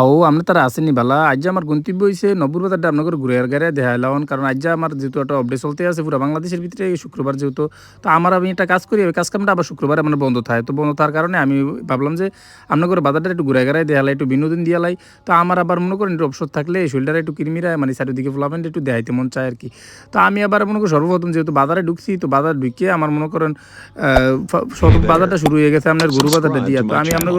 আও আপনি তারা আসেনি বালা। আজ আমার গন্তব্য হয়েছে নব্বর বাজারটা আপনাদের ঘুরে গাড়ি দেখাইলাম কারণ আজ আমার যেহেতু একটা অপডেট চলতে আছে, পুরো বাংলাদেশের ভিতরে শুক্রবার যেহেতু। তো আমার আমি একটা কাজ করি কাজ কামটা আবার শুক্রবার আমার বন্ধ থাকে। তো বন্ধ থাকার কারণে আমি ভাবলাম যে আপনাদের বাজারটা একটু ঘুরে গাড়াই দেখালাই একটু বিনোদন দিয়ালাই তো আমার আবার মনে করেন একটু অবসর থাকলে এই শরীরটা একটু কিরমিরা মানে চারিদিকে ফ্লাভেন্ট একটু দেখাইতে মন চায় আর কি। তো আমি আবার মনে করি সর্বপ্রথম যেহেতু বাজারে ঢুকছি, তো বাজার ঢুকিয়ে আমার মনে করেন বাজারটা শুরু হয়ে গেছে আপনার গরু বাজারটা দিয়া। তো আমি আপনার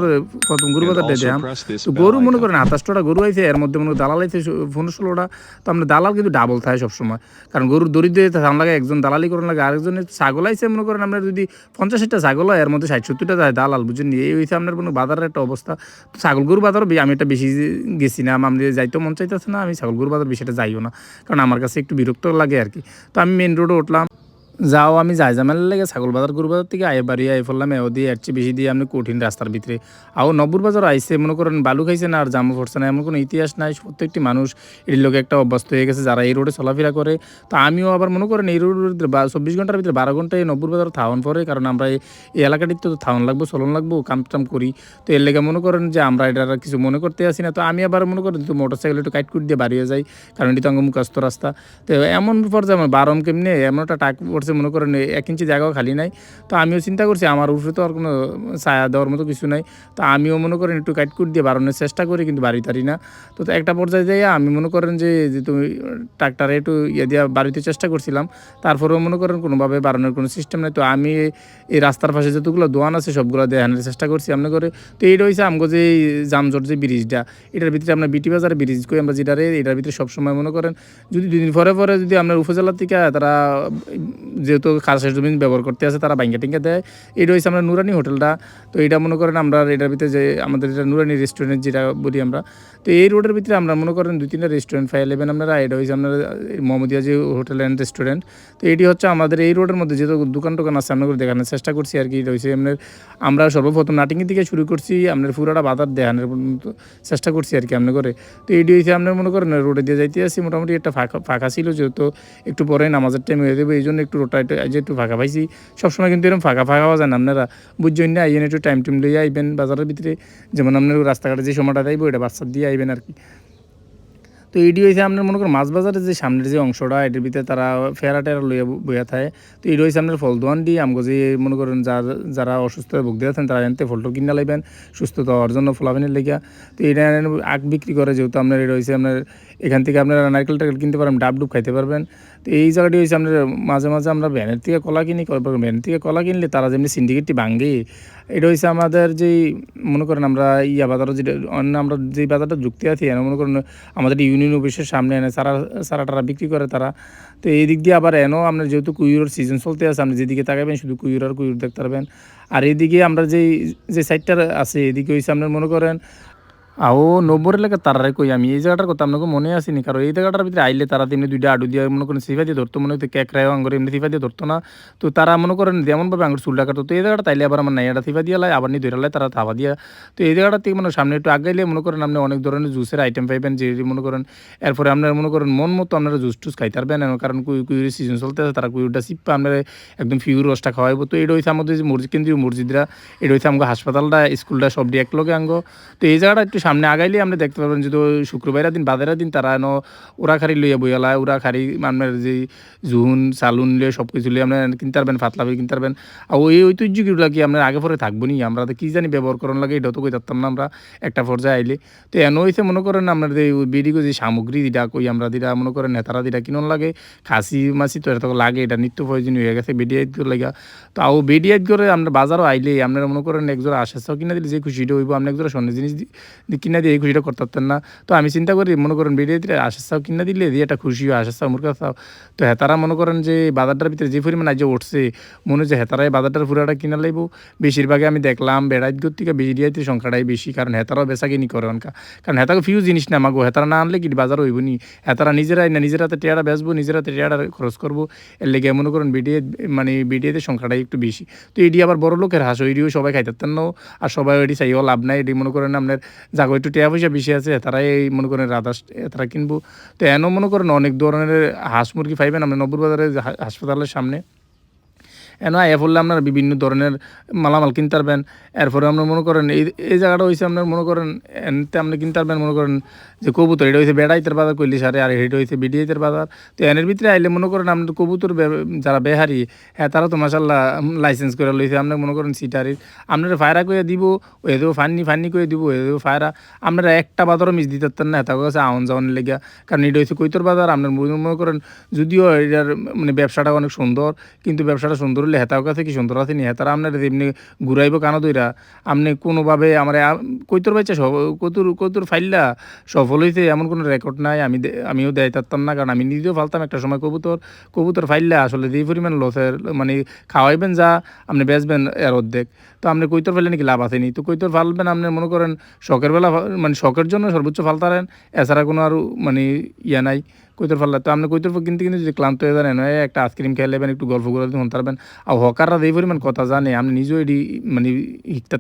প্রথম গরু বাজারটা দিলাম তো গরু মনে করেন, আঠাশটা গরু আইছে, এর মধ্যে মনে দালাল আইছে পনেরো ষোলোটা তো আমরা দালাল কিন্তু ডাবল থাকে সবসময়। কারণ গরুর দরিদ্র ধান লাগে, একজন দালালি করেন লাগে আরেকজনের ছাগল আইছে, মনে করেন আপনার যদি পঞ্চাশটা ছাগল হয়, এর মধ্যে ষাট সত্তরটা যায়, দালাল, বুঝেন এই হয়েছে আপনার কোনো বাজারের একটা অবস্থা। তো ছাগল গরু বাজার আমি একটা বেশি গেছি না, আমি যাইতেও মন চাইতেছে না, আমি ছাগল গরু বাজার বেশিটা যাইও না। কারণ আমার কাছে একটু বিরক্ত লাগে আর কি। তো আমি মেন রোডে উঠলাম। যাও, আমি যাই। জামেলা লেগে ছাগল বাজার, গরু বাজার থেকে আয় বাড়ি আই ফেললাম, এও দিয়ে এর চেয়ে বেশি দিয়ে আপনি কঠিন রাস্তার ভিতরে। আও নব্বর বাজার আইসে মনে করেন বালু খাইছে না, আর জামা পড়ছে না, এমন কোনো ইতিহাস নাই। প্রত্যেকটি মানুষ এর লোকে একটা অভ্যস্ত হয়ে গেছে, যারা এই রোডে চলাফেরা করে। তো আমিও আবার মনে করেন এই রোডের চব্বিশ ঘণ্টার ভিতরে বারো ঘন্টায় নব্বর বাজার থাওয়ান পরে কারণ আমরা এই এই এলাকাটিতে তো থাওয়ান লাগবো, চলন লাগবো, কাম টাম করি। তো এর লেগে মনে করেন যে আমরা এটা আর কিছু মনে করতে আসি না। তো আমি আবার মনে করেন তো মোটর সাইকেল একটু কাইট কুট দিয়ে বাড়িয়ে যাই, কারণ এটি তো অঙ্গ মুখাস্ত রাস্তা। তো এমন পর্যায়ে আমার বারম কেমনে এমন একটা টাক পড়ছে মনে করেন এক ইঞ্চি জায়গাও খালি নাই। তো আমিও চিন্তা করছি, আমার উপরে তো আর কোনো ছায়া দেওয়ার মতো কিছু নাই। তো আমিও মনে করেন, একটু কাইট কুট দিয়ে বাড়ানোর চেষ্টা করি, কিন্তু বাড়ি তারি না। তো একটা পর্যায়ে যাইয়া আমি মনে করেন যে তুমি ট্রাক্টারে একটু ইয়ে দিয়া বাড়িতে চেষ্টা করছিলাম, তারপরেও মনে করেন কোনোভাবে বাড়ানোর কোনো সিস্টেম নেই। তো আমি এই রাস্তার পাশে যতগুলো দোয়ান আছে, সবগুলো দেখানোর চেষ্টা করছি আপনি করে। তো এইটা হয়েছে আমগো যে জামজট যে ব্রিজটা, এটার ভিতরে আপনার বিটি বাজারে ব্রিজ কই আমরা যেটারে, এটার ভিতরে সবসময় মনে করেন, যদি দুদিন পরে পরে যদি আপনার উপজেলা থেকে তারা যেহেতু খাসের জমি ব্যবহার করতে আছে, তারা বাইঙ্গা টিঙ্গা দেয়। এটা হয়েছে আমরা নুরানি হোটেলটা। তো এটা মনে করেন আমরা এটার ভিতরে যে আমাদের এটা নুরানি রেস্টুরেন্ট যেটা বলি আমরা। তো এই রোডের ভিতরে আমরা মনে করেন দুই তিনটা রেস্টুরেন্ট ফাই নেবেন আপনারা এটা হয়েছে আপনার মোহাম্মদিয়া যে হোটেল অ্যান্ড রেস্টুরেন্ট তো এটি হচ্ছে আমাদের এই রোডের মধ্যে যেহেতু দোকান টোকান আছে আমরা দেখানোর চেষ্টা করছি আর কি। হয়েছে আপনার, আমরা সর্বপ্রথম নাটিংয়ের থেকে শুরু করছি, আপনার পুরাটা বাজার দেখানোর চেষ্টা করছি আর কি আপনি করে। তো এটি হয়েছে আপনার মনে করেন রোডে দিয়ে যাইতে আসি মোটামুটি একটা ফাঁকা ফাঁকা ছিল, যেহেতু একটু পরে নামাজের টাইম হয়ে যাবে এই জন্য একটু রোডটা একটু যে একটু ফাঁকা পাইছি। সবসময় কিন্তু এরকম ফাঁকা ফাঁকা পাওয়া যায় না। আপনারা বুঝছেন না আইবেন একটু টাইম টাইম লইয়া আইবেন। বাজারের ভিতরে যেমন আপনার রাস্তাঘাটে যে সময়টা দেয় এটা বাচ্চা দিয়ে আইবেন আর কি তো এডি হয়েছে আপনার মনে করেন মাছ বাজারের যে সামনের যে অংশটা, এটির ভিতরে তারা ফেরা টেরা লইয়া বইয়া থাকে। তো এটি হয়েছে আপনার ফল দোয়ান দিয়ে আমগো যে মনে করেন যার, যারা অসুস্থ হয়ে ভুগতে আছেন, তারা এনতে ফলটো কিনা লাইবেন, সুস্থতা হওয়ার জন্য ফলাবেনের লেগিয়া। তো এটা আগ বিক্রি করে, যেহেতু আপনার এটা হয়েছে আপনার, এখান থেকে আপনারা নারকেল টারকেল কিনতে পারেন ডাব ডুব খাইতে পারবেন। তো এই জায়গাটি হয়েছে আপনার, মাঝে মাঝে আমরা ভ্যানের থেকে কলা কিনি ভ্যানের থেকে কলা কিনলে তারা যেমনি সিন্ডিকেটটি ভাঙ্গে এটা হয়েছে আমাদের যেই, মনে করেন আমরা ইয়া বাজারও যেটা, অন্য আমরা যে বাজারটা যুক্তি আছি, এনে মনে করেন আমাদের ইউনিয়ন অফিসের সামনে এনে সারা সারা টারা বিক্রি করে তারা। তো এই দিক দিয়ে আবার এনেও আপনার যেহেতু কুইরোর সিজন চলতে আছে, আপনি যেদিকে তাকাবেন শুধু কুইর আর কুইর দেখতে পারবেন। আর এদিকে আমরা যেই, যে সাইডটা আছে, এদিকে হয়েছে আপনার মনে করেন আও নব্বর এলাকা তারারে কই? আমি এই জায়গাটার কথা আপনাকে মনে আসেনি। কারণ এই জায়গাটার ভিতরে আইলে তারা তেমনি দুইটা আডু দিয়ে মনে করেন সিফা দিয়ে ধরতো, মনে হতো ক্যাক রায় আঙ্গুর এমনি সিফা দিয়ে ধরতো না। তো তারা মনে করেন যেমনভাবে আঙ্গুর চুল কাটতো। তো এই জায়গাটা তাইলে আবার আমার নাইয়াটা সিফা দিয়ে লাই, আবার নি ধরে লাই তারা থাবা দিয়া। তো এই জায়গাটা থেকে মানে সামনে একটু আগাইলে মনে করেন আপনি অনেক ধরনের জুসের আইটেম পাইবেন যে মনে করেন এরপরে আপনার মনে করেন মন মতো আপনারা জুস টুস খাইতে পারবেন। কারণ কুই কুইয়ের সিজন চলতে তারা কুইরটা সিপ্পা আপনারা একদম ফিউর রসটা খাওয়াইব। তো এটা হয়েছে আমাদের যে মসজিদ, কেন্দ্রীয় মসজিদরা, এটা হয়েছে আমাকে হাসপাতালটা, স্কুলটা সব দিয়ে একলগে আঙ্গ। তো এই জায়গাটা একটু সামনে আগাইলে আমরা দেখতে পারবেন যদি শুক্রবারের দিন বাজারের দিন তারা এনো ওরা খারি লইয়া বইয়ালায় ওরা খারি আপনার যে জুন সালুন লিয়ে সব কিছু লিয়ে আপনার কিনতে পারবেন, ফাতলা বই কিনতে পারবেন। আর ওই ঐতিহ্যগুলো কি আপনার আগে পরে থাকব নি? আমরা তো কী জানি ব্যবহার করার লাগে, এটাও তো কই থাকতাম না আমরা। একটা পর্যায়ে আইলে। তো এনো হয়েছে মনে করেন আপনার যে বেডিগো যে সামগ্রী দিটা কই আমরা দিটা মনে করেন নেতারা দিটা কিনন লাগে। খাসি মাছি তো এটা লাগে, এটা নিত্য প্রয়োজনীয় হয়ে গেছে বেডিয়াইত লাগা তো আও বেডিয়াইত করে আমরা বাজারও আইলে আপনারা মনে করেন একজোড়া আশাসাও কিনা দিলে যে খুশিটা হইব আপনি একজোড়া স্বর্ণের জিনিস কিনা দিয়ে এই খুশিটা করতে পারতেন না। তো আমি চিন্তা করি, মনে করেন বেরিয়ে দিলে আশাসাও কিনা দিলে দিয়ে একটা খুশি হয় আশাসাও মুরগা চাও। তো হেতারা মনে করেন যে বাজারটার ভিতরে যে পরিমাণ আজ উঠছে, মনে হচ্ছে হেতারাই বাজারটার পুরাটা কিনা লাইব। বেশিরভাগে আমি দেখলাম বেড়াইত গর থেকে বেরিয়াইতে সংখ্যাটাই বেশি, কারণ হেতারাও বেচা কিনি করে কারণ হেতাকে ফিউ জিনিস না আমাগো হেতারা না আনলে কি বাজার হইব নি? হেতারা নিজেরাই না নিজেরাতে টেয়ারা বেচবো নিজেরাতে টেয়ারা খরচ করব। এর লেগে মনে করেন বিডিএ মানে বিডিএতে সংখ্যাটাই একটু বেশি। তো এটি আবার বড় লোকের হাঁস ওইটিও সবাই খাইতেন না। আর সবাই ওইটি চাইও লাভ নাই, এটি মনে করেন আপনার জাগো একটু টিয়া পয়সা বেশি আছে, তারাই এই মনে করেন রাধাস তারা কিনবো। তো এনও মনে করেন অনেক ধরনের হাঁস মুরগি পাইবেন, আমরা নব্বর বাজারে হাসপাতালের সামনে। এন আয়া পড়লে আপনার বিভিন্ন ধরনের মালামাল কিনতে পারবেন এরপরে আপনার মনে করেন, এই এই জায়গাটা হয়েছে আপনার মনে করেন, এনতে আপনি কিনতে পারবেন মনে করেন যে কবুতর, এটা হয়েছে বেড়াইতের বাজার কইলি সারে, আর এটা হয়েছে বিডিআইতের বাজার। তো এনের ভিতরে আইলে মনে করেন আপনার কবুতর যারা বেহারি হ্যাঁ তারা তো মাসাল্লাহ লাইসেন্স করে লইছে আপনার মনে করেন সিটারির আপনারা ফায়রা করে দিব, ওই দেবো ফান্নি ফান্নি করে দিব দেবো ফায়রা। আপনারা একটা বাজারও মিস দিতে পারতেন না তার কাছে আউন যাওয়ার লেগে কারণ এটা হচ্ছে কৈতর বাজার, আপনার মনে করেন, যদিও এটার মানে ব্যবসাটা অনেক সুন্দর, কিন্তু ব্যবসাটা সুন্দর হলে হেতার কাছে কি সুন্দর আছে নি? হেতারা আপনার এমনি ঘুরাইব কানো দইরা আপনি কোনোভাবে আমার কৈতর বাচ্চা সব কতুর কতুর ফাইল্লা সফল হয়েছে এমন কোনো রেকর্ড নাই, আমি আমিও দেয় পারতাম না, কারণ আমি নিজেও ফালতাম একটা সময় কবুতর কবুতর ফাইল্লা আসলে যে পরিমাণ লসের মানে খাওয়াইবেন যা আপনি বেচবেন এর অর্ধেক। তো আপনি কৈতর ফেলে নাকি লাভ আসেনি তো কৈতর ফালবেন আপনি মনে করেন শখের বেলা মানে শখের জন্য সর্বোচ্চ ফালতারেন, এছাড়া কোনো আর মানে ইয়া নাই। কৈতর ফাল্লা। তো আপনি কইতর কিনতে কিন্তু যদি ক্লান্ত হয়ে যান এনে একটা আইসক্রিম খেয়ে লেবেন, একটু গল্প করে দিন তারবেন আর হকাররা এই পরিমাণ কথা জানে, আপনি নিজেও এটি মানে শিখতে